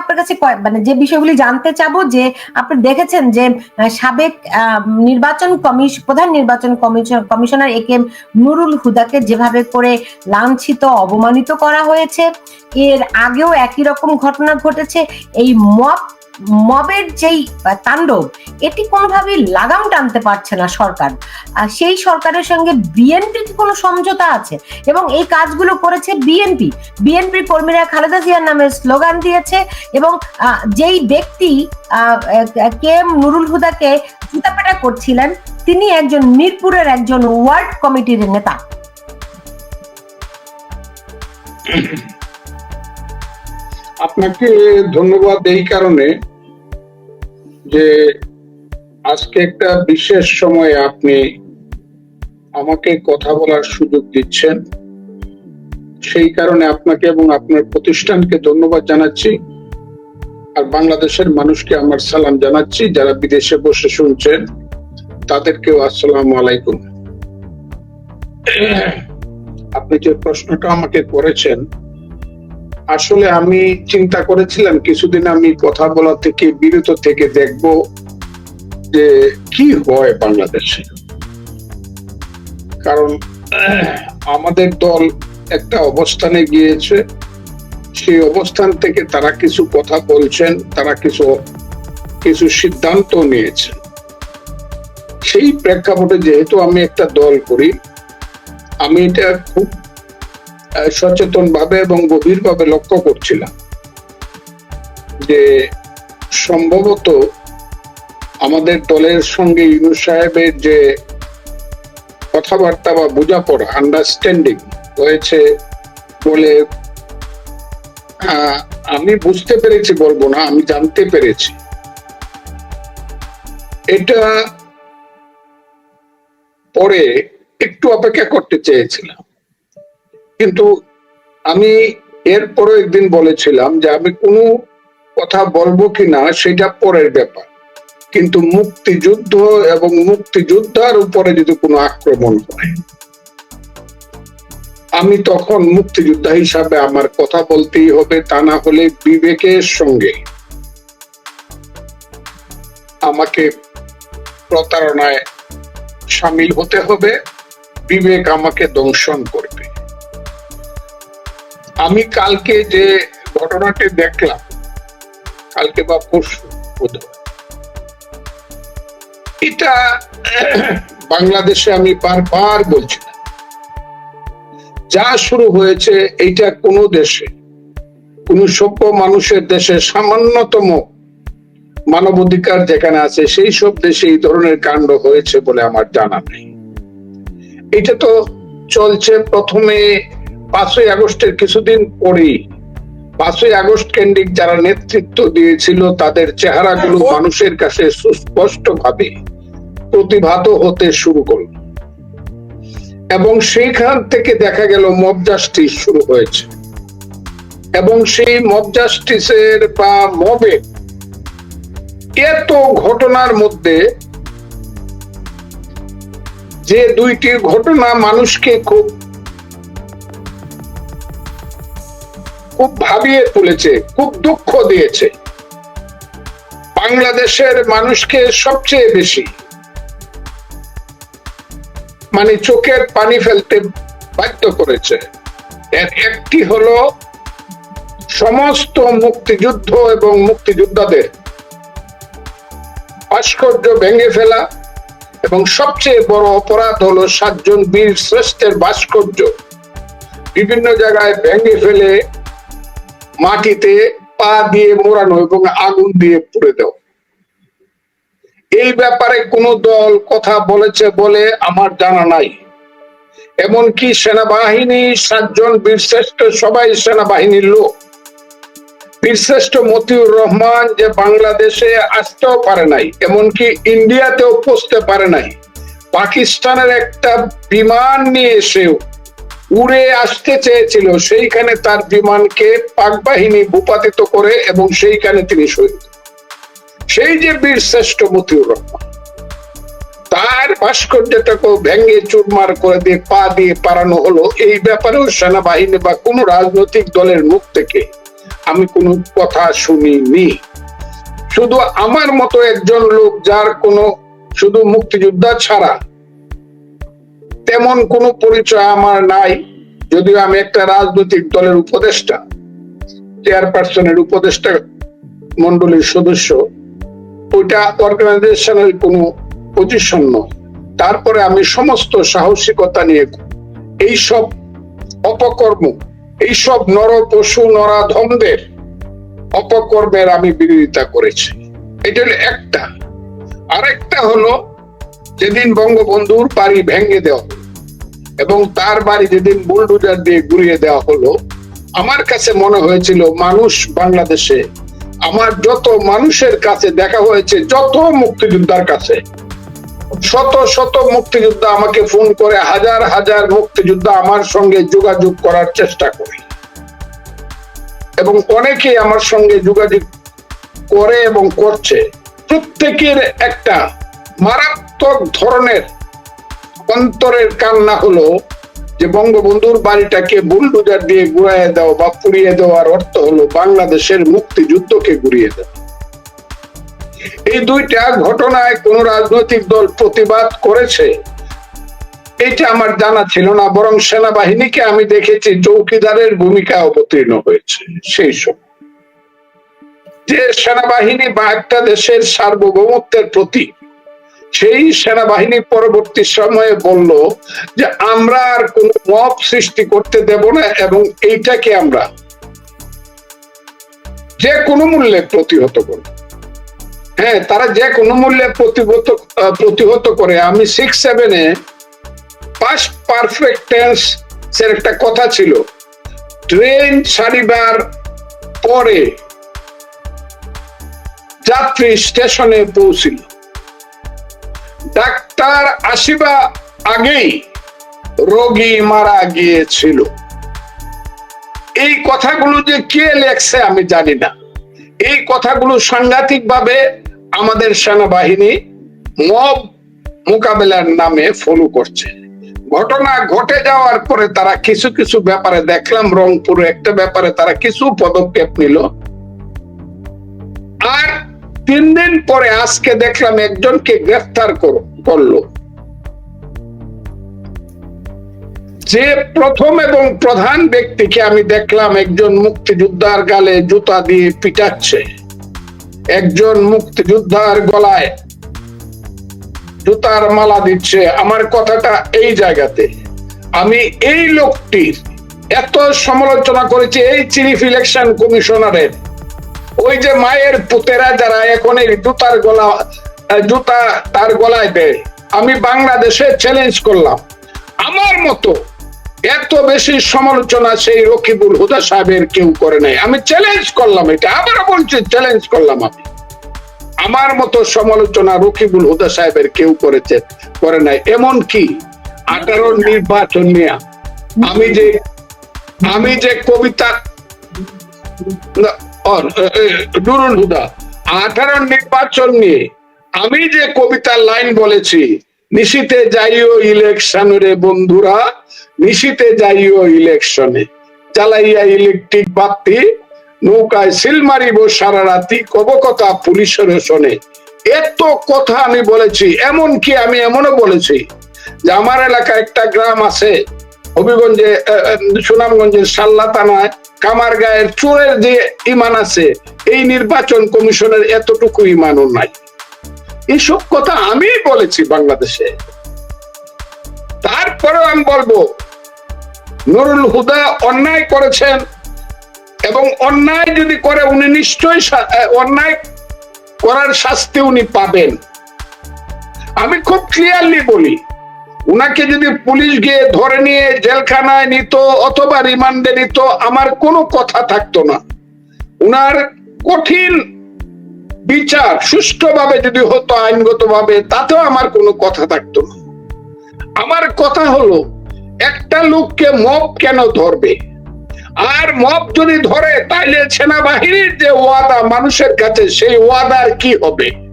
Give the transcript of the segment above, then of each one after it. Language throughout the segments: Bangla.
আপনার কাছে মানে যে বিষয়গুলি জানতে চাবো যে আপনি দেখেছেন যে সাবেক নির্বাচন কমিশ প্রধান নির্বাচন commission commissioner A K Nurul হুদাকে যেভাবে করে লাঞ্ছিত অবমানিত করা হয়েছে, এর আগেও একই রকম ঘটনা ঘটেছে। এই মব মবের যেই তাণ্ডব, এটি কোনোভাবেই লাগাম টানতে পারছে না সরকার। আর সেই সরকারের সঙ্গে বিএনপি কি কোনো সমঝোতা আছে? এবং এই কাজগুলো করেছে বিএনপি বিএনপি কর্মীরা খালেদা জিয়ার নামে স্লোগান দিয়েছে এবং যেই ব্যক্তি কে এম নুরুল হুদাকে জুতাপেটা করছিলেন, তিনি একজন মিরপুরের একজন ওয়ার্ড কমিটির নেতা। আপনাকে ধন্যবাদ এই কারণে যে আজকে একটা বিশেষ সময়ে আপনি আমাকে কথা বলার সুযোগ দিচ্ছেন। সেই কারণে আপনাকে এবং আপনার প্রতিষ্ঠানকে ধন্যবাদ জানাচ্ছি। আর বাংলাদেশের মানুষকে আমার সালাম জানাচ্ছি, যারা বিদেশে বসে শুনছেন, তাদেরকেও আসসালাম আলাইকুম। আপনি যে প্রশ্নটা আমাকে করেছেন আসলে আমি চিন্তা করেছিলাম, কিছুদিন আমি কথা বলা থেকে, বিরত থেকে দেখব যে কি হয় বাংলাদেশে। কারণ আমাদের দল একটা অবস্থানে গিয়েছে। সেই অবস্থান থেকে তারা কিছু কথা বলছেন, তারা কিছু কিছু সিদ্ধান্ত নিয়েছেন সেই প্রেক্ষাপটে যেহেতু আমি একটা দল করি, আমি এটা খুব সচেতন ভাবে এবং গভীর ভাবে লক্ষ্য করছিলাম যে সম্ভবত আমাদের দলের সঙ্গে ইউনুস সাহেবের যে কথাবার্তা বা বোঝাপড়া আন্ডারস্ট্যান্ডিং হয়েছে বলে আমি বুঝতে পেরেছি বলব না, আমি জানতে পেরেছি। এটা পরে একটু অপেক্ষা করতে চেয়েছিলাম। কিন্তু আমি এরপরও একদিন বলেছিলাম যে আমি কোনো কথা বলব কিনা সেটা পরের ব্যাপার। কিন্তু মুক্তিযুদ্ধ এবং মুক্তিযোদ্ধার উপরে যদি কোনো আক্রমণ হয়, আমি তখন মুক্তিযোদ্ধা হিসাবে আমার কথা বলতেই হবে, তা না হলে বিবেকের সঙ্গে আমাকে প্রতারণায় সামিল হতে হবে, বিবেক আমাকে দংশন করবে। আমি কালকে যে ঘটনাটি দেখলাম কালকে বা পরশু বোধহয়, এটা বাংলাদেশে আমি বারবার বলছিলাম যা শুরু হয়েছে এইটা কোন দেশে কোন সভ্য মানুষের দেশে সামান্যতম মানবাধিকার যেখানে আছে সেই সব দেশে এই ধরনের কাণ্ড হয়েছে বলে আমার জানা নেই। এটা তো চলছে প্রথমে পাঁচই আগস্টের কিছুদিন পরেই পাঁচই আগস্ট কেন্দ্রিক যারা নেতৃত্ব দিয়েছিল তাদের চেহারাগুলো মানুষের কাছে সুস্পষ্ট ভাবে প্রতিভাত হতে শুরু করল। এবং সেইখান থেকে দেখা গেল মব জাস্টিস শুরু হয়েছে। এবং সেই মব জাস্টিসের বা মবে এত ঘটনার মধ্যে যে দুইটি ঘটনা মানুষকে খুব খুব ভাবিয়ে তুলেছে, খুব দুঃখ দিয়েছে। বাংলাদেশের মানুষকে সবচেয়ে বেশি মানে চোখের পানি ফেলতে বাধ্য করেছে। এর একটি হলো সমস্ত মুক্তিযুদ্ধ এবং মুক্তিযোদ্ধাদের ভাস্কর্য ভেঙে ফেলা এবং সবচেয়ে বড় অপরাধ হলো সাতজন বীর শ্রেষ্ঠের ভাস্কর্য বিভিন্ন জায়গায় ভেঙে ফেলে মাটিতে পা দিয়ে মোড়ানো এবং আগুন দিয়ে পুড়ে দেওয়া। এই ব্যাপারে কোন দল কথা বলেছে বলে আমার জানা নাই। এমনকি সেনাবাহিনী সাতজন বীরশ্রেষ্ঠ, সবাই সেনাবাহিনীর লোক। বীরশ্রেষ্ঠ মতিউর রহমান যে বাংলাদেশে আসতেও পারে নাই, এমনকি ইন্ডিয়াতেও পৌঁছতে পারে নাই, পাকিস্তানের একটা বিমান নিয়ে এসেও উড়ে আসতে চেয়েছিল। সেইখানে তার বিমানকে পাক বাহিনী ভূপাতিত করে এবং সেইখানে তিনি শহীদ। সেই যে বীর শ্রেষ্ঠ মতিউর রহমান, তার ভাস্কর্যটাকেও ভেঙে চুরমার করে দিয়ে পা দিয়ে পারানো হলো, এই ব্যাপারেও সেনাবাহিনী বা কোন রাজনৈতিক দলের মুখ থেকে আমি কোনো কথা শুনিনি। শুধু আমার মতো একজন লোক যার কোনো, শুধু মুক্তিযোদ্ধা ছাড়া তেমন কোনো পরিচয় আমার নাই। যদিও আমি একটা রাজনৈতিক দলের উপদেষ্টা, চেয়ারপারসনের উপদেষ্টা মন্ডলীর সদস্য। ওইটা অর্গানাইজেশনের কোনো পজিশন নয়। তারপরে আমি সমস্ত সাহসিকতা নিয়ে এইসব অপকর্ম, এইসব নর পশু নরাধমদের অপকর্মের আমি বিরোধিতা করেছি। এটা হলো একটা। আরেকটা হলো, যেদিন বঙ্গবন্ধুর বাড়ি ভেঙে দেওয়া এবং তার বাড়ি যেদিন বুলডোজার দিয়ে গুড়িয়ে দেওয়া হলো, আমার কাছে মনে হয়েছিল, মানুষ বাংলাদেশে, আমার যত মানুষের কাছে দেখা হয়েছে, যত মুক্তিযোদ্ধার কাছে, শত শত মুক্তিযোদ্ধা আমাকে ফোন করে, হাজার হাজার মুক্তিযোদ্ধা আমার সঙ্গে যোগাযোগ করার চেষ্টা করে। এবং অনেকেই আমার সঙ্গে যোগাযোগ করে এবং করছে। প্রত্যেকের একটা মারাত্মক ধরনের অন্তরের কান্না হলো যে বঙ্গবন্ধুর বাড়িটাকে বুলডোজার দিয়ে গুড়াইয়ে দেওয়া বা পুড়িয়ে দেওয়ার অর্থ হলো বাংলাদেশের মুক্তিযুদ্ধকে গুড়িয়ে দেওয়া। এই দুইটা ঘটনায় কোন রাজনৈতিক দল প্রতিবাদ করেছে? এটা আমার জানা ছিল না, বরং সেনাবাহিনীকে আমি দেখেছি চৌকিদারের ভূমিকা অবতীর্ণ হয়েছে সেই সময়। যে সেনাবাহিনী বা একটা দেশের সার্বভৌমত্বের প্রতি সেই সেনাবাহিনী পরবর্তী সময়ে বলল যে, আমরা আর কোন মব সৃষ্টি করতে দেব না এবং এইটাকে আমরা যে কোনো মূল্যে প্রতিহত করব। হ্যাঁ তারা যে কোনো মূল্যে প্রতিহত প্রতিহত করে। আমি সিক্স সেভেনে পাস পারফেক্ট টেন্স এর একটা কথা ছিল। ট্রেন সারিবার পরে যাত্রী স্টেশনে পৌঁছিল। ডাক্তার আসিবা আগেই রোগী মারা গিয়েছিল। এই কথাগুলো যে কে লেখছে আমি জানি না। এই কথাগুলো সাংঘাতিক ভাবে আমাদের সেনাবাহিনী মব মোকাবেলার নামে ফলো করছে। ঘটনা ঘটে যাওয়ার পরে তারা কিছু কিছু ব্যাপারে দেখলাম রংপুরে একটা ব্যাপারে তারা কিছু পদক্ষেপ নিল। তিন দিন পরে আজকে দেখলাম একজনকে গ্রেফতার করল। যে প্রথম এবং প্রধান ব্যক্তিকে আমি দেখলাম একজন মুক্তিযোদ্ধার গালে জুতা দিয়ে পিটাচ্ছে। একজন মুক্তিযোদ্ধার গলায় জুতার মালা দিচ্ছে, আমার কথাটা এই জায়গাতে। আমি এই লোকটির এত সমালোচনা করেছি, এই চিফ ইলেকশন কমিশনারের ওই যে মায়ের পুতেরা যারা এখন এই জুতার গলা জুতা তার গলায় দেয়, আমি বাংলাদেশে চ্যালেঞ্জ করলাম। আমার মতো এত বেশি সমালোচনা সেই রকিবুল হুদা সাহেবের কেউ করে নাই। আমি চ্যালেঞ্জ করলাম এটা আবার বলছি চ্যালেঞ্জ করলাম আমি। আমার মতো সমালোচনা রকিবুল হুদা সাহেবের কেউ করেছে, করে নাই। এমন কি? আঠারো নির্বাচন নিয়ে আমি যে আমি যে কবিতা এ, নুরুল হুদা আঠারো নির্বাচন নিয়ে আমি যে কবিতার লাইন বলেছি নিশিতে যাইও ইলেকশন বন্ধুরা নিশিতে যাইও ইলেকশনে চালাইয়া ইলেকট্রিক বাতি নৌকায় সিল মারিব সারা রাতি কব কথা পুলিশের শোনে। এত কথা আমি বলেছি এমন কি আমি এমনও বলেছি যে আমার এলাকায় একটা গ্রাম আছে হবিগঞ্জে সুনামগঞ্জের সাল্লা থানায় কামার গায়ের চোরের যে ইমান আছে, এই নির্বাচন কমিশনের এতটুকু ইমানও নাই। এইসব কথা আমি বলেছি বাংলাদেশে। তারপরেও আমি বলব, নুরুল হুদা অন্যায় করেছেন এবং অন্যায় যদি করে উনি নিশ্চয়ই অন্যায় করার শাস্তি উনি পাবেন। আমি খুব ক্লিয়ারলি বলি উনাকে যদি পুলিশ গিয়ে ধরে নিয়ে জেলখানায় নিত অথবা রিমান্ডে নিত, আমার কোনো কথা থাকতো না। উনার কঠিন বিচার সুষ্ঠুভাবে যদি হতো, আইনগতভাবে, তাতেও আমার কোনো কথা থাকতো না। আমার কথা হলো, একটা লোককে মব কেন ধরবে? আর মব যদি ধরে, তাইলে সেনাবাহিনীর যে ওয়াদা, মানুষের কাছে সেই ওয়াদার কি হবে?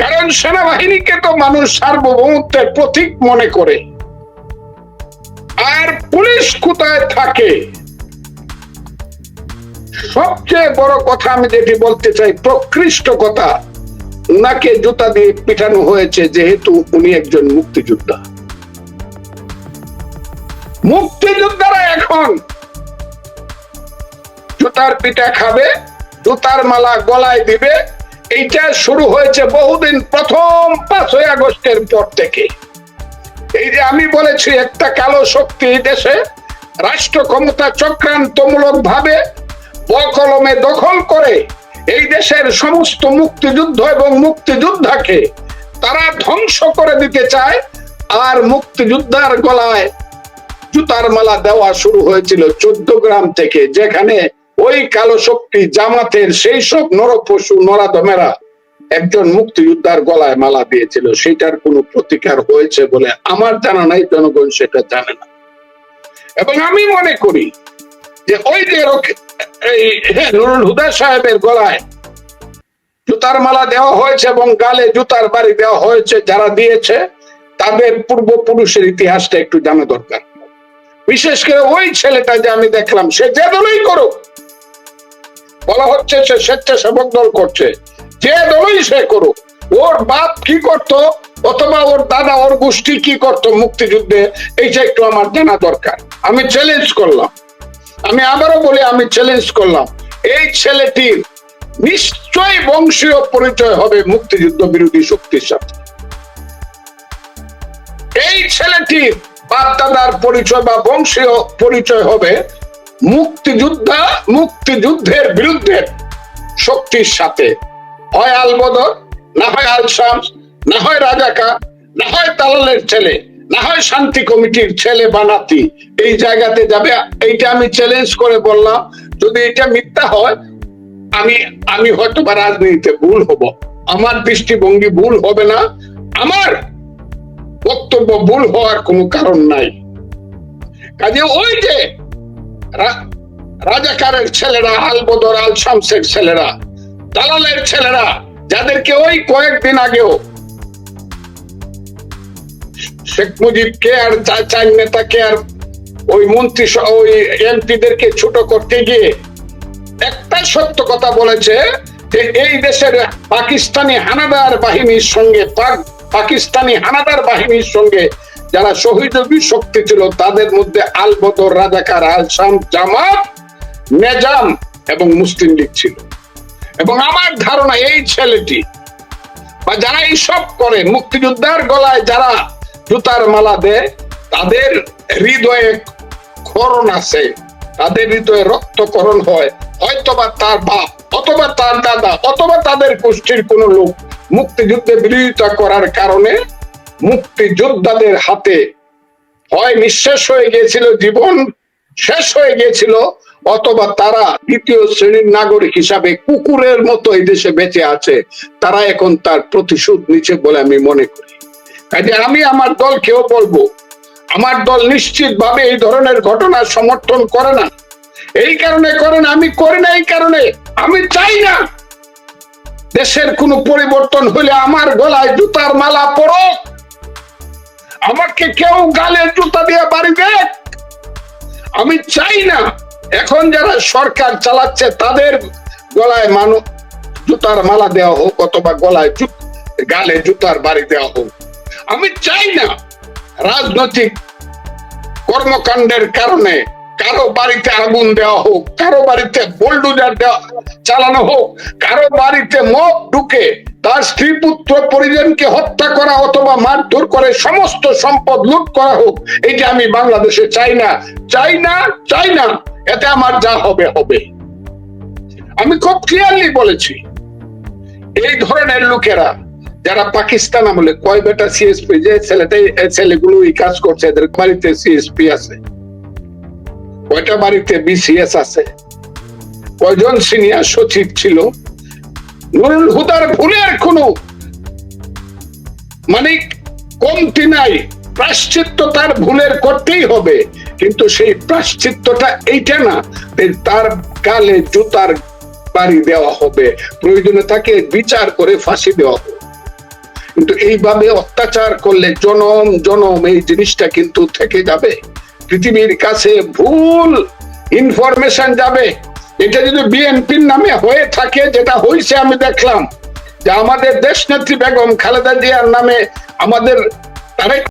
কারণ সেনাবাহিনীকে তো মানুষ সার্বভৌমত্বের প্রতীক মনে করে। আর পুলিশ কোথায় থাকে? সবচেয়ে বড় কথা আমি যেটি বলতে চাই, প্রকৃষ্ট কথা, উনাকে জুতা দিয়ে পিটানো হয়েছে যেহেতু উনি একজন মুক্তিযোদ্ধা। মুক্তিযোদ্ধারা এখন জুতার পিঠা খাবে, জুতার মালা গলায় দিবে এইটা শুরু হয়েছে বহুদিন প্রথম পাঁচই আগস্টের পর থেকে। এই যে আমি বলেছি, একটা কালো শক্তি দেশে রাষ্ট্র ক্ষমতা চক্রান্তমূলক ভাবে বকলমে দখল করে এই দেশের সমস্ত মুক্তিযুদ্ধ এবং মুক্তিযোদ্ধাকে তারা ধ্বংস করে দিতে চায়। আর মুক্তিযোদ্ধার গলায় জুতার মালা দেওয়া শুরু হয়েছিল চোদ্দ গ্রাম থেকে, যেখানে ওই কালো শক্তি জামাতের সেই সব নরপশু নরাদমেরা একজন মুক্তিযোদ্ধার গলায় মালা দিয়েছিল। সেটার কোনো প্রতিকার হয়েছে বলে আমার জানা নাই, জনগণ সেটা জানে না। এবং আমি মনে করি যে ওই যে নুরুল হুদা সাহেবের গলায় জুতার মালা দেওয়া হয়েছে এবং গালে জুতার বাড়ি দেওয়া হয়েছে, যারা দিয়েছে, তাদের পূর্বপুরুষের ইতিহাসটা একটু জানা দরকার। বিশেষ করে ওই ছেলেটা যে আমি দেখলাম, সে যে দলই করুক বলা হচ্ছে সে স্বেচ্ছাসেবক দল করছে। যে দলই সে করুক, ওর বাপ কি করত? অথবা ওর দাদা, ওর গোষ্ঠী কি করত মুক্তিযুদ্ধে? এইটা একটু আমার জানা দরকার। আমি চ্যালেঞ্জ করলাম। আমি আবারও বলি, আমি চ্যালেঞ্জ করলাম। এই ছেলেটির নিশ্চয়ই বংশীয় পরিচয় হবে মুক্তিযুদ্ধ বিরোধী শক্তির সাথে। এই ছেলেটির বাপ দাদার পরিচয় বা বংশীয় পরিচয় হবে মুক্তিযোদ্ধা মুক্তিযুদ্ধের বিরুদ্ধে শক্তির সাথে। হয় আলবদর না হয় আল শামস, না হয় রাজাকা না হয় তালালের ছেলে, না হয় শান্তি কমিটির ছেলে বানাতি এই জায়গাতে যাবে, এইটা আমি চ্যালেঞ্জ করে বললাম, যদি এটা মিথ্যা হয়, আমি আমি হয়তো বা রাজনীতিতে ভুল হব। আমার দৃষ্টিভঙ্গি ভুল হবে না, আমার বক্তব্য ভুল হওয়ার কোনো কারণ নাই। কাজে ওই যে রাজাকারের ছেলেরা আল বদর আল শামসের ছেলেরা, দালালের ছেলেরা, যাদেরকে ওই কয়েকদিন আগেও শেখ মুজিব কে আর চার নেতাকে আর ওই মন্ত্রী ওই এমপিদেরকে ছোট করতে গিয়ে একটা সত্য কথা বলেছে যে এই দেশের পাকিস্তানি হানাদার বাহিনীর সঙ্গে, পাক পাকিস্তানি হানাদার বাহিনীর সঙ্গে যারা সহযোগী শক্তি ছিল তাদের মধ্যে আল বদর রাজাকার আল শাম জামাত, নেজাম এবং মুসলিম লীগ ছিল। এবং আমার ধারণা এই ছেলেটি বা যারা এইসব করে, মুক্তিযোদ্ধার গলায় যারা জুতার মালা দেয়, তাদের হৃদয়ে ক্ষরণ আছে, তাদের হৃদয়ে রক্তকরণ হয়। হয়তোবা তার বাপ, অথবা তার দাদা, অথবা তাদের গোষ্ঠীর কোনো লোক মুক্তিযুদ্ধে বিরোধিতা করার কারণে মুক্তিযোদ্ধাদের হাতে হয় নিঃশেষ হয়ে গিয়েছিল জীবন, শেষ হয়ে গিয়েছিল, অথবা তারা দ্বিতীয় শ্রেণির নাগরিক হিসাবে কুকুরের মতো এই দেশে বেঁচে আছে, তারা এখন তার প্রতিশোধ নিচ্ছে বলে আমি মনে করি। কাজে আমি আমার দলকেও বলব, আমার দল নিশ্চিত ভাবে এই ধরনের ঘটনা সমর্থন করে না। এই কারণে করে না, আমি করি না এই কারণে, আমি চাই না। দেশের কোনো পরিবর্তন হলে আমার গলায় জুতার মালা পড়ো আমাকে কেউ গালে জুতা দিয়ে বাড়ি দেখ আমি চাই না। এখন যারা সরকার চালাচ্ছে, তাদের গলায় মানু, জুতার মালা দেওয়া হোক অথবা গলায় গালে জুতার বাড়ি দেওয়া হোক। আমি চাই না রাজনৈতিক কর্মকাণ্ডের কারণে কারও বাড়িতে আগুন দেওয়া হোক, কারও বাড়িতে বোল্ডুজার দেওয়া, চালানো হোক, কারও বাড়িতে মদ ঢুকে তার স্ত্রী পুত্র পরিজনকে হত্যা করা অথবা মারধর করে সমস্ত সম্পদ লুট করা হোক এইটা আমি বাংলাদেশে চাই না। চাই না চাই না। এতে আমার যা হবে হবে। আমি খুব ক্লিয়ারলি বলেছি, এই ধরনের লোকেরা যারা পাকিস্তান আমলে কয় বেটা সিএসপি যে ছেলেটাই ছেলেগুলো এই কাজ করছে, এদের বাড়িতে সিএসপি আছে। কয়টা বাড়িতে বিসিএস আছে? কয়জন সিনিয়র সচিব ছিল? নুরুল হুদার ভুলের কোনো মানে কমতি নাই। প্রাশ্চিত্য তার ভুলের করতেই হবে। কিন্তু সেই প্রাশ্চিত্যটা এইটা না তার জুতার বাড়ি দেওয়া হবে। প্রয়োজনে তাকে বিচার করে ফাঁসি দেওয়া হবে। কিন্তু এইভাবে অত্যাচার করলে জনম জনম এই জিনিসটা কিন্তু থেকে যাবে। পৃথিবীর কাছে ভুল ইনফরমেশন যাবে। এটা যদি বিএনপির নামে হয়ে থাকে, যেটা হয়েছে আমি দেখলাম, যে আমাদের দেশ নেত্রী বেগম খালেদা জিয়ার নামে আমাদের